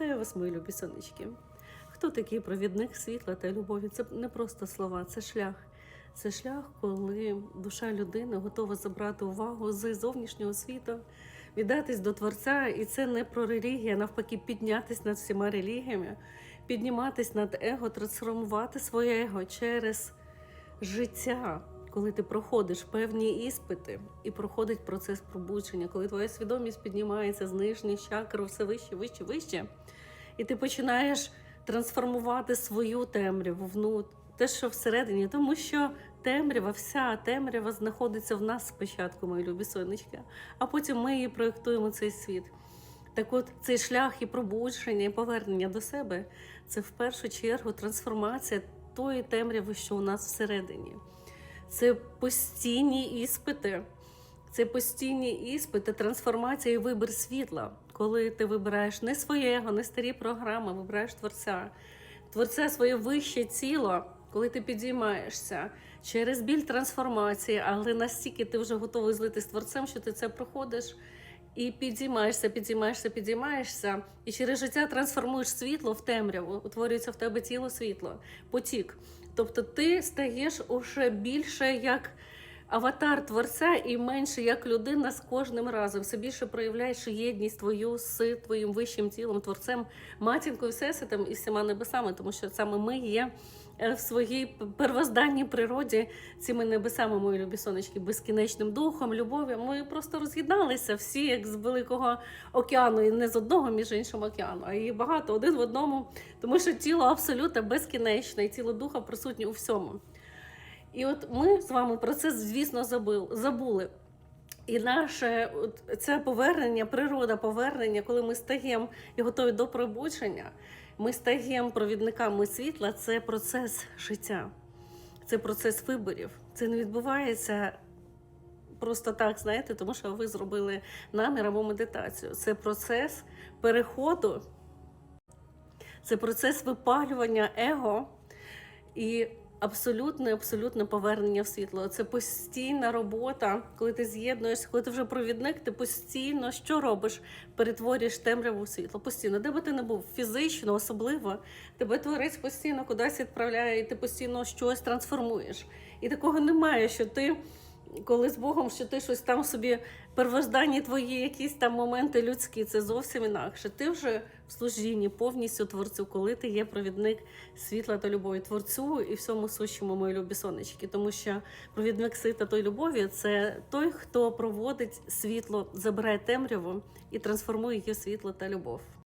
Вітаю вас, мої любі сонечки. Хто такий провідник світла та любові? Це не просто слова, це шлях. Це шлях, коли душа людини готова забрати увагу з зовнішнього світу, віддатись до Творця. І це не про релігію, навпаки, піднятись над всіма релігіями, підніматись над его, трансформувати своє его через життя, коли ти проходиш певні іспити і проходить процес пробудження, коли твоя свідомість піднімається з нижніх чакр все вище, вище, вище, і ти починаєш трансформувати свою темряву внут, те, що всередині, тому що темрява, вся темрява знаходиться в нас спочатку, мої любі сонечки, а потім ми її проєктуємо цей світ. Так от цей шлях і пробудження, і повернення до себе це в першу чергу трансформація тої темряви, що у нас всередині. Це постійні іспити, це постійні іспити, трансформація і вибір світла, коли ти вибираєш не своєго, не старі програми, вибираєш творця, творця своє вище тіло, коли ти підіймаєшся через біль трансформації, але настільки ти вже готовий злити з творцем, що ти це проходиш. І підіймаєшся, підіймаєшся, підіймаєшся, і через життя трансформуєш світло в темряву, утворюється в тебе тіло світло, потік. Тобто ти стаєш уже більше як аватар творця і менше як людина з кожним разом. Все більше проявляєш єдність твою з твоїм вищим тілом, творцем, матінкою, всесвітом і всіма небесами, тому що саме ми є е, в своїй первозданній природі цими небесами, мої любі сонечки, безкінечним духом, любов'ю. Ми просто роз'єдналися всі, як з великого океану, і не з одного між іншим океану, а їх багато один в одному, тому що тіло абсолютно безкінечне, і тіло духа присутнє у всьому. І от ми з вами про це, звісно, забули. І наше це повернення, природа повернення, коли ми стаємо і готові до пробудження, ми стаємо провідниками світла, це процес життя, це процес виборів. Це не відбувається просто так, знаєте, тому що ви зробили намір або медитацію. Це процес переходу, це процес випалювання его і абсолютне, абсолютне повернення в світло. Це постійна робота, коли ти з'єднуєшся, коли ти вже провідник, ти постійно що робиш? Перетворюєш темряву світло. Постійно, де би ти не був фізично, особливо, тебе творець постійно кудись відправляє, і ти постійно щось трансформуєш. І такого немає, що ти. Коли з Богом, що ти щось там собі первозданні твої якісь там моменти людські, це зовсім інакше. Ти вже в служінні повністю творцю, коли ти є провідник світла та любові, творцю і всьому сущому, мої любі сонечки. Тому що провідник світла та любові це той, хто проводить світло, забирає темряву і трансформує її в світло та любов.